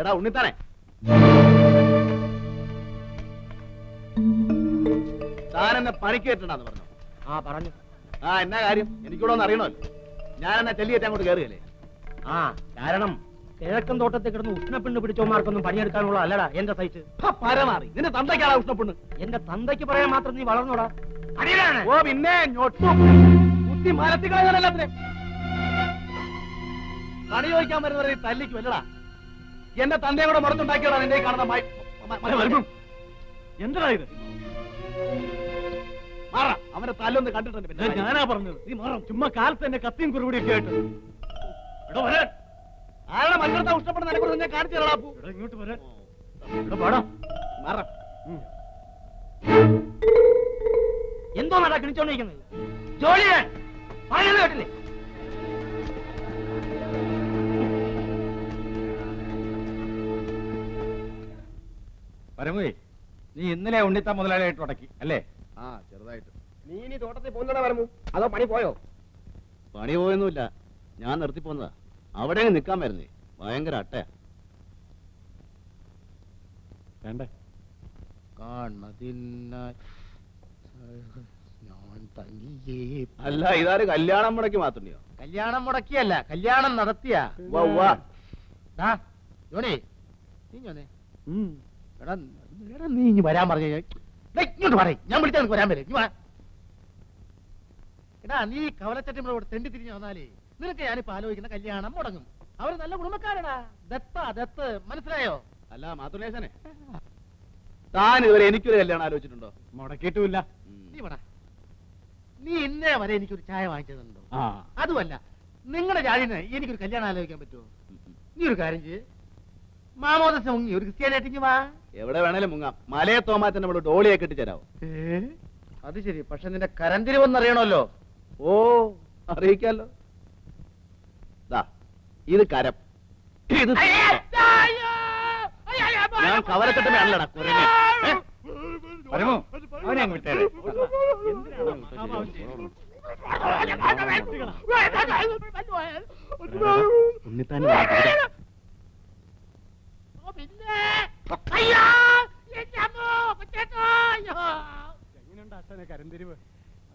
എടാ ഉണ്ണിത്താനെ. താനെന്നെ എന്നെ പണിക്ക് കയറ്റണ്ടെന്ന് പറഞ്ഞു. ആ പറഞ്ഞു. ആ എന്നാ കാര്യം? എനിക്കൂടെ ഒന്ന് അറിയണമല്ലോ. ഞാൻ എന്നാ ചെല്ലിയേറ്റ് അങ്ങോട്ട് കയറുകയല്ലേ ആ കാരണം കിഴക്കൻ തോട്ടത്തിൽ കിടന്ന് ഉഷ്ണപ്പെണ്ണ് പിടിച്ചോമാർക്കൊന്നും പണിയെടുക്കാനുള്ള അല്ലടാ എന്റെ സൈറ്റ്. പരമാറി. നിന്റെ തന്തയ്ക്കാണ് ഉഷ്ണപ്പെണ്ണ്. എന്റെ തന്തയ്ക്ക് പറയാൻ മാത്രം നീ വളർന്നോടാ. ഓ പിന്നെ ഞൊട്ടു. കുത്തി മരത്തി കളയാനല്ലാത്തിനെ പണി ചോദിക്കാൻ വരുന്നവരെ നീ തല്ലിക്കും അല്ലടാ എന്റെ തന്റെ കൂടെ മുറത്തുണ്ടാക്കിയോടാ നിന്റെ ഈ കാണുന്ന. എന്താ ഇത്? മാറ. അവന്റെ തല്ലൊന്ന് കണ്ടിട്ടുണ്ട് പിന്നെ. ഞാനാ പറഞ്ഞത്. നീ മാറും. ചുമ്മാ കാലത്ത് എന്നെ കത്തിയും കുറുകൂടിയൊക്കെ ആയിട്ട്. എടോ വരാൻ ആരുടെ മറ്റടുത്ത ഇഷ്ടപ്പെടുന്ന എന്നെ കൂടെ കാണിച്ചു ഇങ്ങോട്ട് വരാൻ പാടാ. മാറാ. എന്തോ നടക്കണിച്ചോണ്ടിരിക്കുന്നത് കിണിച്ചോണ്ടിരിക്കുന്നത്? ജോലി ചെയ്യാൻ. പറയുന്നത് കേട്ടില്ലേ? പരമുവേ നീ ഇന്നലെ ഉണ്ണിത്ത മുതലാളിയായിട്ട് ഉടക്കി അല്ലേ? ആ ചെറുതായിട്ട്. നീ ഇനി തോട്ടത്തിൽ പോകുന്നതാ പരമു? അതോ പണി പോയോ? പണി പോയൊന്നുമില്ല. ഞാൻ നിർത്തി പോന്നതാ. അവിടെ നിൽക്കാൻ നിക്കാൻ വരുന്നേ. ഭയങ്കര അട്ടയാ. വേണ്ടേ? കാണതിനായി ഞാൻ തനിയേ അല്ല ഇതാര് കല്യാണം മുടക്കി മാത്രണ്ടിയോ കല്യാണം മുടക്കിയല്ല കല്യാണം നടത്തിയ. വാ വാ ജോണി നീ ഞാനേ എടാ എടാ നീ ഇനി വരാൻ പറഞ്ഞു ഇങ്ങോട്ട് പറയും. ഞാൻ വിളിച്ചാൽ നിനക്ക് വരാൻ വരും. നീ. എടാ നീ കവലച്ചട്ടിമ്മളോട് തെണ്ടി തിരിഞ്ഞു വന്നാലേ നിനക്ക് ഞാനിപ്പോ ആലോചിക്കുന്ന കല്യാണം മുടങ്ങും. അവർ നല്ല കുടുംബക്കാരടാ. ദത്ത ദത്ത്. മനസ്സിലായോ? അല്ല മാതുലേശനെ. താൻ ഇതുവരെ എനിക്കൊരു കല്യാണം ആലോചിച്ചിട്ടുണ്ടോ? മുടക്കിയിട്ടുമില്ല. നീ വേടാ നീ ഇന്നേ വരെ എനിക്കൊരു ചായ വാങ്ങിച്ചതുണ്ടോ? അതുമല്ല നിങ്ങളുടെ ജാതിന് എനിക്കൊരു കല്യാണം ആലോചിക്കാൻ പറ്റുമോ? നീ ഒരു കാര്യം ചെയ്യ്. മാമോദസ മുങ്ങി ഒരു ക്രിസ്ത്യാനായിട്ടിങ്ങ് വാ എവിടെ വേണേലും മുങ്ങാം മലയെ തോമാറ്റം നമ്മൾ ഡോളിയെ കെട്ടിച്ചേരാവോ അത് ശരി പക്ഷെ നിന്റെ കരന്തിരിവെന്നറിയണമല്ലോ ഓ അറിയിക്കാലോ ദാ ഇത് കരം ഇത് ഞാൻ കവലക്കെട്ടുമല്ലടാ കുരങ്ങ പരമു അവനെ അങ്ങ് വിട്ടേരെ ഉണ്ണിത്താൻ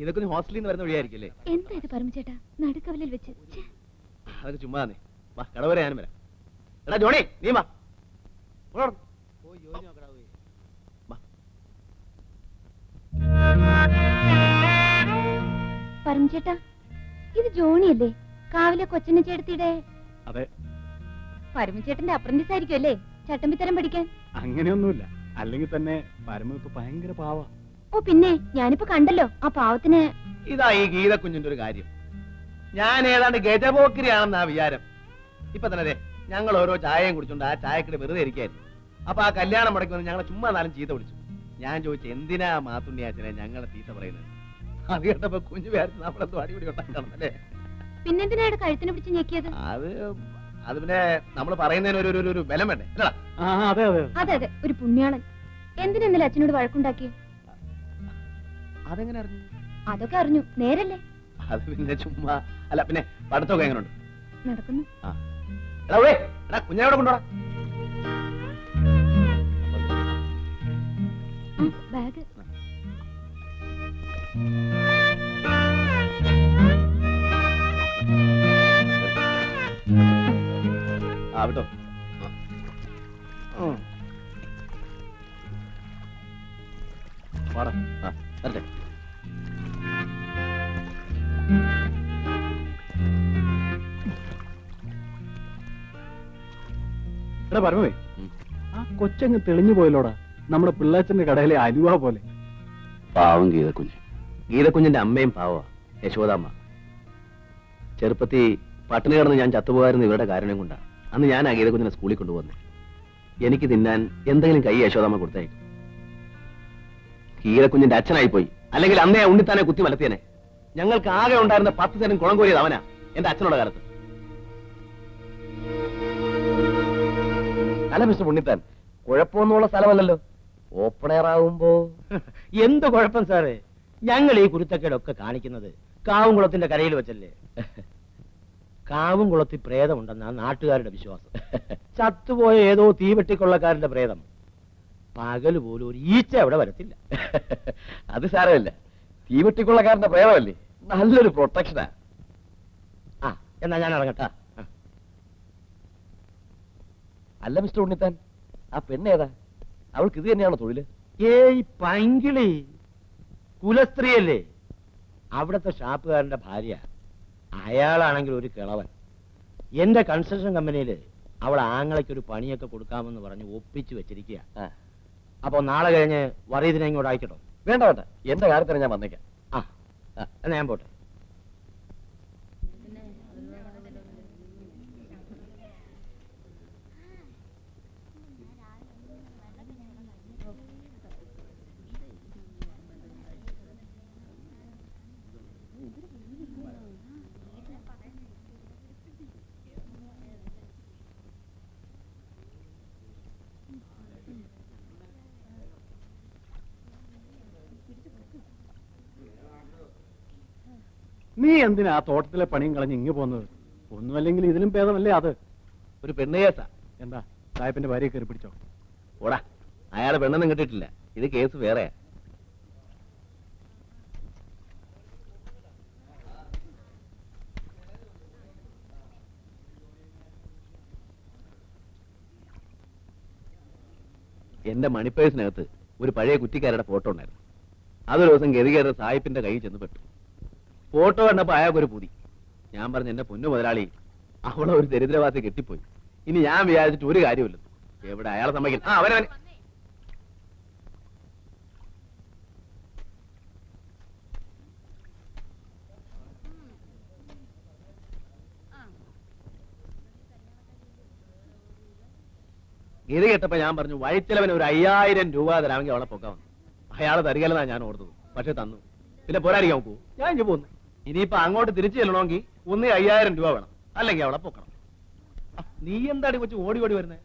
ഇതൊക്കെ നീ ഹോസ്റ്റലിൽ നിന്ന് വരുന്ന വഴിയായിരിക്കില്ലേ എന്താ ഇത് പരമചേട്ടാ നടുക്കവലിൽ വെച്ച്. അതൊക്കെ ചുമ്മാ വാ കടവരെ ഞാനും വരാം. എടാ ജോണി നീ. വാ. പരമചേട്ടാ ഇത് ജോണിയല്ലേ? കാവിലെ കൊച്ചിനെ ചേട്ടത്തിയുടെ അതെ. പരമചേട്ടന്റെ അപ്രന്റീസ് ആയിരിക്കും അല്ലേ ചട്ടമ്പിത്തരം പഠിക്കാൻ. അങ്ങനെയൊന്നുമില്ല. അല്ലെങ്കിൽ തന്നെ പരമു ഇപ്പൊ ഭയങ്കര പാവ. ഓ പിന്നെ ഞാനിപ്പോ കണ്ടല്ലോ ആ പാവത്തിന് ഇതാ ഈ ഗീത കുഞ്ഞിന്റെ ഒരു കാര്യം. ഞാൻ ഏതാണ്ട് ഗജപോക്കിരിയാണെന്നാ വിചാരം. ഇപ്പൊ തന്നെ അതെ ഞങ്ങൾ ഓരോ ചായയും കുടിച്ചോണ്ട് ആ ചായക്കിടെ വെറുതെ ഇരിക്കായിരുന്നു. അപ്പൊ ആ കല്യാണം മുടക്കി വന്ന് ഞങ്ങളെ ചുമ്മാ നാലും ചീത്ത വിളിച്ചു. ഞാൻ ചോദിച്ചു എന്തിനാ മാത്തുണ്ണിയാച്ചനെ ഞങ്ങളെ ചീത്ത പറയുന്നത്? അത് കേട്ടപ്പോ കുഞ്ഞു പേരത്ത് നമ്മളെന്തോ അടിപൊളി ഉണ്ടാക്കണം അല്ലേ? പിന്നെന്തിനാണ് കഴുത്തിന് പിടിച്ച് ഞെക്കിയത്? അത് അത് പിന്നെ നമ്മൾ പറയുന്നതിന് ഒരു ഒരു- ഒരു ബലം വേണ്ടേ? അല്ലടാ ആ അതെ അതെ. അതെ അതെ. ഒരു പുണ്യാളൻ. എന്തിനാ ഇന്നലെ അച്ഛനോട് വഴക്കുണ്ടാക്കി അതെങ്ങനെ അറിഞ്ഞു? അതൊക്കെ അറിഞ്ഞു. നേരല്ലേ? അത് പിന്നെ ചുമ്മാ. അല്ല പിന്നെ പഠിത്തമൊക്കെ എങ്ങനെയുണ്ട് നടക്കുന്നു. എടാ ഉവ്വേ, എടാ കുഞ്ഞാവിടെ കൊണ്ടുപോടാ ആ, ബാഗ്. ആ വരട്ടെ. എടാ പരമേ ഉം. ആ കൊച്ചങ്ങ് തെളിഞ്ഞു പോയല്ലോടാ. നമ്മുടെ പിള്ളാച്ചന്റെ കടയിലെ അലുവ പോലെ. പാവം ഗീതക്കുഞ്ഞ്. ഗീതക്കുഞ്ഞിന്റെ അമ്മയും പാവ യശോദാമ്മ. ചെറുപ്പത്തി പട്ടിണി കിടന്ന് ഞാൻ ചത്തുപോകാരുന്ന ഇവരുടെ കാരണം കൊണ്ടാണ് അന്ന് ഞാൻ ആ ഗീതകുഞ്ഞിനെ സ്കൂളിൽ കൊണ്ടുപോകുന്നത് എനിക്ക് തിന്നാൻ എന്തെങ്കിലും കൈ യശോദാമ്മ കൊടുത്തേക്കും ഗീതക്കുഞ്ഞിന്റെ അച്ഛനായി പോയി. അല്ലെങ്കിൽ അന്നേ ഉണ്ണിത്താനെ കുത്തി മലത്തിയനെ ഞങ്ങൾക്ക് ആകെ ഉണ്ടായിരുന്ന പത്ത് തരം കുളം കോരിയത് അവനാ എന്റെ അച്ഛനുള്ള കാലത്ത്. അല്ല മിസ്റ്റർ ഉണ്ണിത്താൻ കുഴപ്പമൊന്നുമുള്ള സ്ഥലമല്ലല്ലോ. ഓപ്പൺ എയർ ആവുമ്പോ. എന്ത് കുഴപ്പം സാറേ? ഞങ്ങൾ ഈ കുരുത്തക്കേടൊക്കെ കാണിക്കുന്നത് കാവുംകുളത്തിന്റെ കരയിൽ വെച്ചല്ലേ? കാവുംകുളത്തിൽ പ്രേതമുണ്ടെന്നാ നാട്ടുകാരുടെ വിശ്വാസം. ചത്തുപോയ ഏതോ തീവെട്ടിക്കൊള്ളക്കാരന്റെ പ്രേതം. പകൽ പോലും ഒരു ഈച്ച അവിടെ വരത്തില്ല. അത് സാരമില്ല. തീവെട്ടിക്കൊള്ളക്കാരന്റെ പ്രേതമല്ലേ? നല്ലൊരു പ്രൊട്ടക്ഷനാ ആ. എന്നാ ഞാൻ ഇറങ്ങട്ടാ. അല്ല മിസ്റ്റർ ഉണ്ണിത്താൻ ആ പെണ്ണേതാ അവൾക്ക് ഇത് തന്നെയാണോ തൊഴിൽ? ഏയ് പങ്കിളി. കുലസ്ത്രീയല്ലേ. അവിടത്തെ ഷാപ്പുകാരന്റെ ഭാര്യ. അയാളാണെങ്കിൽ ഒരു കിളവൻ. എന്റെ കൺസ്ട്രക്ഷൻ കമ്പനിയിൽ അവൾ ആങ്ങളയ്ക്ക് ഒരു പണിയൊക്കെ കൊടുക്കാമെന്ന് പറഞ്ഞ് ഒപ്പിച്ചു വെച്ചിരിക്കുക അപ്പോ നാളെ കഴിഞ്ഞ് വറീതിനെ ഇങ്ങോട്ട് അയക്കട്ടോ. വേണ്ട വേണ്ട. എന്റെ കാര്യത്തിന് ഞാൻ വന്നേക്കാം. ആ. ആ, എന്നാ ഞാൻ പോട്ടെ. നീ എന്തിനാ തോട്ടത്തിലെ പണിയും കളഞ്ഞ് ഇങ്ങ് പോകുന്നത്? ഒന്നുമല്ലെങ്കിൽ ഇതിലും ഭേദമല്ലേ അത്? ഒരു പെണ്ണ് കേസാ എന്താ? സാഹിബിന്റെ ഭാര്യ കയറി പിടിച്ചോ? ഓടാ. അയാളെ പെണ്ണൊന്നും കിട്ടിയിട്ടില്ല. ഇത് കേസ് വേറെയാ എന്റെ മണിപ്പേഴ്സിനകത്ത് ഒരു പഴയ കുറ്റിക്കാരുടെ ഫോട്ടോ ഉണ്ടായിരുന്നു. അതൊരു ദിവസം ഗതികേറിയ സായിപ്പിന്റെ കയ്യിൽ ചെന്ന് പെട്ടു. ഫോട്ടോ കണ്ടപ്പോ അയാൾക്കൊരു പുതി. ഞാൻ പറഞ്ഞു എന്റെ പൊന്നു മുതലാളി അവളെ ഒരു ദരിദ്രവാസി കെട്ടിപ്പോയി. ഇനി ഞാൻ വിചാരിച്ചിട്ട് ഒരു കാര്യമില്ല എവിടെ അയാളെ സമ്മതിക്കും ആ കേട്ടപ്പോ ഞാൻ പറഞ്ഞു വഴിച്ചെലവന് ഒരു അയ്യായിരം രൂപ തരാമെങ്കിൽ അവളെ പൊക്കാവുന്നു അയാളെ തരികല്ലെന്നാ ഞാൻ ഓർത്തത്. പക്ഷെ തന്നു. പിന്നെ പോരാടിക്കാൻ പോകൂ ഞാൻ ഇഞ്ഞു പോന്നു. ഇനിയിപ്പോ അങ്ങോട്ട് തിരിച്ചു ചെല്ലണമെങ്കിൽ ഒന്ന് അയ്യായിരം രൂപ വേണം. അല്ലെങ്കിൽ അവളെ പൊക്കണം. നീ എന്താടി കൊച്ചു ഓടി ഓടി വരുന്നേ.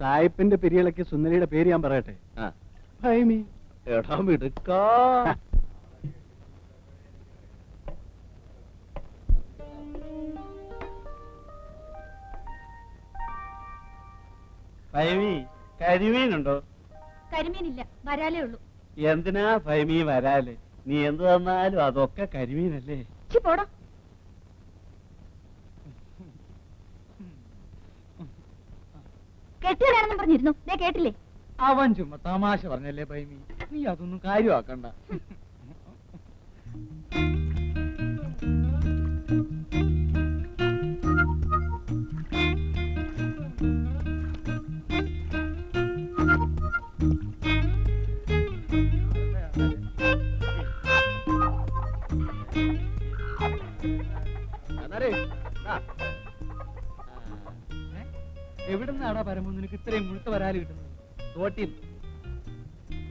സായിപ്പിന്റെ പെരിയളക്ക് സുന്ദരിയുടെ പേര് ഞാൻ പറയട്ടെ? എടാ മിടുക്കാ. കരിമീനുണ്ടോ? കരിമീനില്ല വരാലേ ഉള്ളൂ. എന്തിനാ ഫൈമീ വരാൽ? നീ എന്ത് തന്നാലും അതൊക്കെ കരിമീനല്ലേ? ചി പോടാ. കെട്ടിയതാണെന്നും പറഞ്ഞിരുന്നു. ഞാൻ കേട്ടില്ലേ? അവൻ ചുമ്മാ തമാശ പറഞ്ഞല്ലേ ഫൈമി നീ അതൊന്നും കാര്യമാക്കണ്ട. വരാൽ കിട്ടുന്നത്. തോട്ടിൽ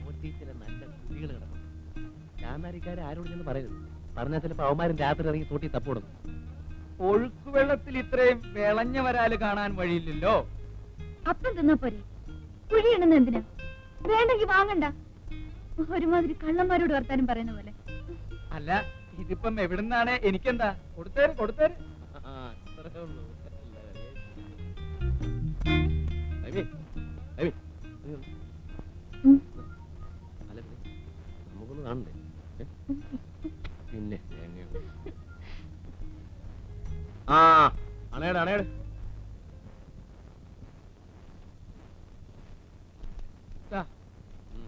തോട്ടിൽ ചില നല്ല കുട്ടികൾ ചാന്നാരിക്കാരെ ആരോട് ചെന്ന് പറയരുത്. പറഞ്ഞാൽ ചിലപ്പോൾ അവന്മാരും രാത്രി ഇറങ്ങി തോട്ടി തപ്പോടുന്നു ഒഴുക്ക് വെള്ളത്തിൽ ഇത്രയും വിളഞ്ഞ വരാൽ കാണാൻ വഴിയില്ലല്ലോ. അപ്പം തിന്നാ പോരെ. കുഴിയിടുന്ന എന്തിനാ? വേണ്ടെങ്കി വാങ്ങണ്ട. ഒരുമാതിരി കള്ളന്മാരോട് വർത്താനം പറയുന്ന പോലെ. അല്ല ഇതിപ്പം എവിടുന്നാണ്? എനിക്കെന്താ? കൊടുത്തേര് കൊടുത്തേര്. ആ, ഇത്രയേ ഉള്ളൂ. കാണണ്ടേ? പിന്നെ. ആ അണേട് അണേട്. അത് ഉം.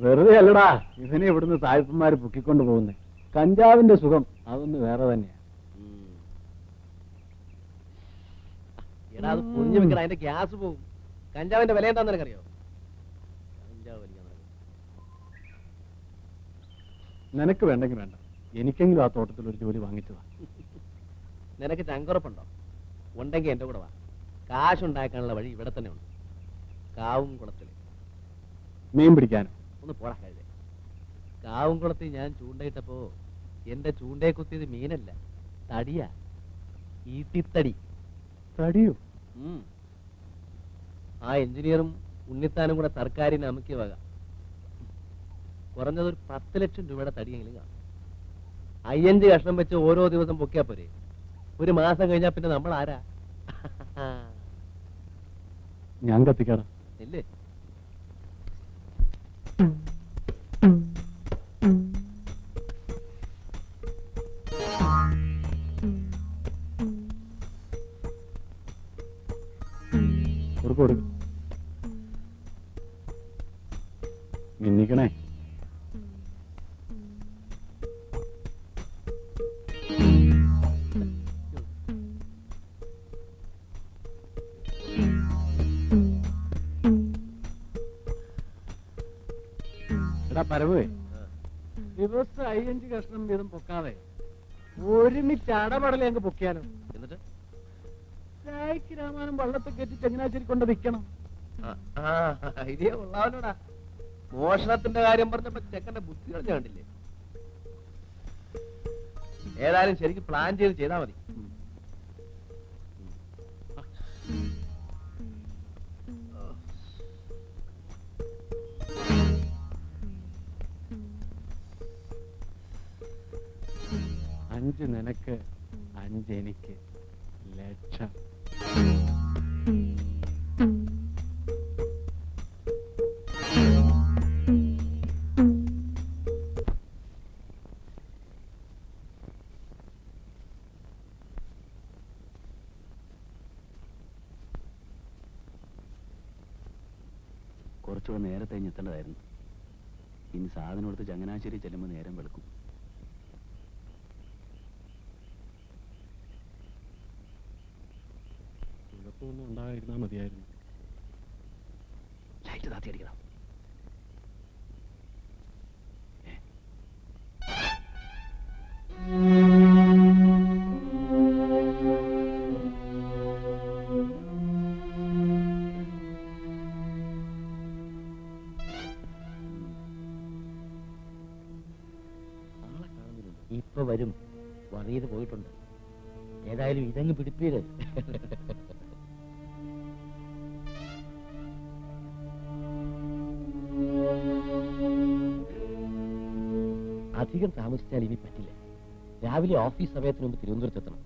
വെറുതെ അല്ലടാ ഇവനെ ഇവിടുന്ന് സായിപ്പന്മാര് പൊക്കിക്കൊണ്ട് പോകുന്നേ കഞ്ചാവിന്റെ സുഖം അതൊന്ന് വേറെ തന്നെയാ എടാ അത് വെക്കടാ അതിന്റെ ഗ്യാസ് പോകും കഞ്ചാവിന്റെ വില എന്താന്ന് നിനക്കറിയോ? കഞ്ചാവ് വലിക്കാൻ നടക്കും. നിനക്ക് വേണ്ടെങ്കിൽ വേണ്ട. എനിക്കെങ്കിലും ആ തോട്ടത്തിൽ ഒരു ജോലി വാങ്ങിച്ചതാ. നിനക്ക് ചങ്കുറപ്പുണ്ടോ? ഉണ്ടെങ്കിൽ എന്റെ കൂടെ വാ. കാശുണ്ടാക്കാനുള്ള വഴി ഇവിടെ തന്നെ ഉണ്ട്. കാവും കുളത്തിൽ മീൻ പിടിക്കാനും ഒന്ന് പോടാ കാവും കുളത്തിൽ ഞാൻ ചൂണ്ടയിട്ടപ്പോ എന്റെ ചൂണ്ടയെ കുത്തിയത് മീനല്ല തടിയാ. ഈട്ടിത്തടി. തടിയോ. ആ എഞ്ചിനീയറും ഉണ്ണിത്താനും കൂടെ സർക്കാരിന് അമുക്കിയ വക. കുറഞ്ഞത് ഒരു പത്ത് ലക്ഷം രൂപയുടെ തടിയെങ്കിലും കാണും. അയ്യഞ്ച് കഷ്ണം വെച്ച് ഓരോ ദിവസം പൊക്കിയാ പോരെ. ഒരു മാസം കഴിഞ്ഞാ പിന്നെ നമ്മൾ ആരാ ഞാൻ കത്തിക്കാടാ ഇല്ലേ? കൊടുക്ക്. കൊടുക്ക് മിന്നിക്കണേ ദിവസം അയ്യഞ്ച് കഷ്ണം വീതം പൊക്കാതെ ഒരുമിച്ച് അടപടലേ അങ്ങ് പൊക്കിയാലോ? എന്നിട്ട് രാമാനും വള്ളത്തെ കയറ്റി ചങ്ങനാശ്ശേരി കൊണ്ട് വിൽക്കണം ഐഡിയ കൊള്ളാവല്ലോടാ മോഷണത്തിന്റെ കാര്യം പറഞ്ഞപ്പോ ചെക്കന്റെ ബുദ്ധി കളഞ്ഞ കണ്ടില്ലേ? ഏതായാലും ശരിക്കും പ്ലാൻ ചെയ്ത് ചെയ്താ മതി. അഞ്ച് നിനക്ക് അഞ്ച് എനിക്ക് ലക്ഷം. നേരത്തെ ഞെത്തേണ്ടതായിരുന്നു ഇനി സാധനം എടുത്ത് ചങ്ങനാശ്ശേരി ചെല്ലുമ്പോൾ നേരം വെളുക്കും. കുഴപ്പമൊന്നും ഉണ്ടായിരുന്നാ മതിയായിരുന്നു. ലൈറ്റ് താത്തി അടിക്കണം ഇതങ്ങ് പിടിപ്പീര്. അധികം താമസിച്ചാൽ ഇനി പറ്റില്ല. രാവിലെ ഓഫീസ് സമയത്തിന് മുമ്പ് തിരുവനന്തപുരത്ത് എത്തണം.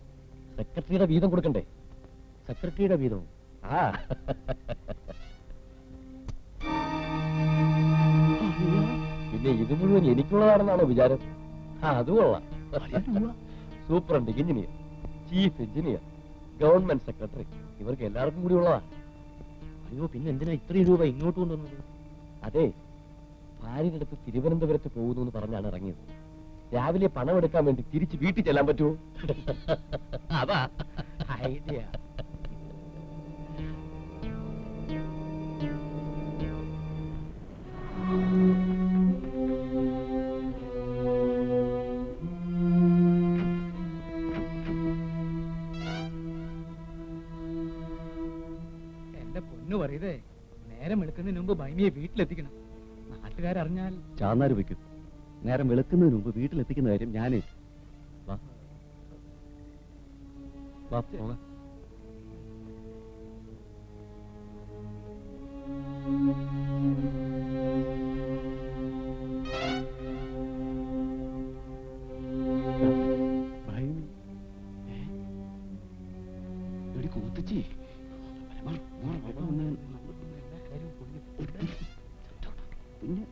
സെക്രട്ടറിയുടെ വീതം കൊടുക്കണ്ടേ? സെക്രട്ടറിയുടെ വീതവും ആ. പിന്നെ ഇത് മുഴുവൻ എനിക്കുള്ളതാണെന്നാണോ വിചാരം? ആ അത് കൊള്ളാം. Superintendent engineer. Chief engineer government secretary. ഇവർക്ക് എല്ലാവർക്കും കൂടി ഉള്ളതാ. അയ്യോ പിന്നെ എന്തിനാ ഇത്രയും രൂപ ഇങ്ങോട്ട് കൊണ്ടുവന്നത്? അതെ ഭാര്യയുടെ അടുത്ത് തിരുവനന്തപുരത്ത് പോകുന്നു എന്ന് പറഞ്ഞാണ് ഇറങ്ങിയത്. രാവിലെ പണം എടുക്കാൻ വേണ്ടി തിരിച്ച് വീട്ടിൽ ചെല്ലാൻ പറ്റുമോ? അതാ ഐഡിയ ഭൈമിയെ വീട്ടിലെത്തിക്കണം. നാട്ടുകാരറിഞ്ഞാൽ ചാന്നാര് വെക്കും നേരം വെളുക്കുന്നതിന് മുമ്പ് വീട്ടിലെത്തിക്കുന്ന കാര്യം ഞാനേ. Thank വാ പിന്നെ?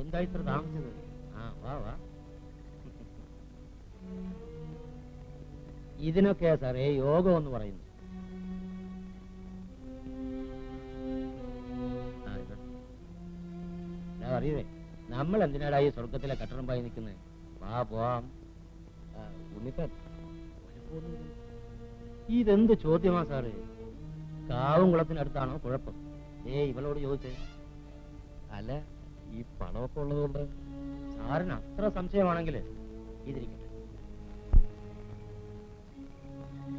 എന്താ ഇത്ര താമസിച്ചത്? ആ വാ വാ. ഇതിനൊക്കെയാ സാറേ യോഗം എന്ന് പറയുന്നു. അറിയേ നമ്മൾ എന്തിനാടാ ഈ സ്വർഗത്തിലെ കട്ടണം പായി നിൽക്കുന്നത് വാ പോവാം. ഇതെന്ത് ചോദ്യമാ സാറേ? കാവുംകുളത്തിനടുത്താണോ കുഴപ്പം? ഏ ഇവളോട് ചോദിച്ചേ. അല്ല ഈ പണമൊക്കെ ഉള്ളതുകൊണ്ട് സാറിന് അത്ര സംശയമാണെങ്കിൽ ഇതിരിക്കട്ടെ.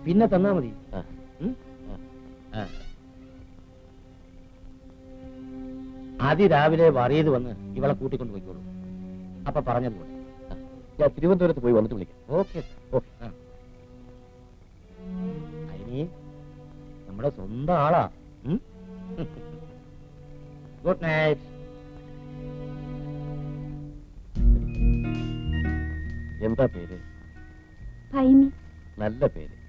പിന്നെ തന്നാ മതി. അതിരാവിലെ വറിയത് വന്ന് ഇവളെ കൂട്ടിക്കൊണ്ട് പോയിക്കോളൂ. അപ്പൊ പറഞ്ഞതുപോലെ ഞാൻ തിരുവനന്തപുരത്ത് പോയി വന്നിട്ട് വിളിക്കാം. Okay okay. അതിന് നമ്മുടെ സ്വന്തം ആളാ. Good night. എന്താ പേര്? നല്ല പേര്.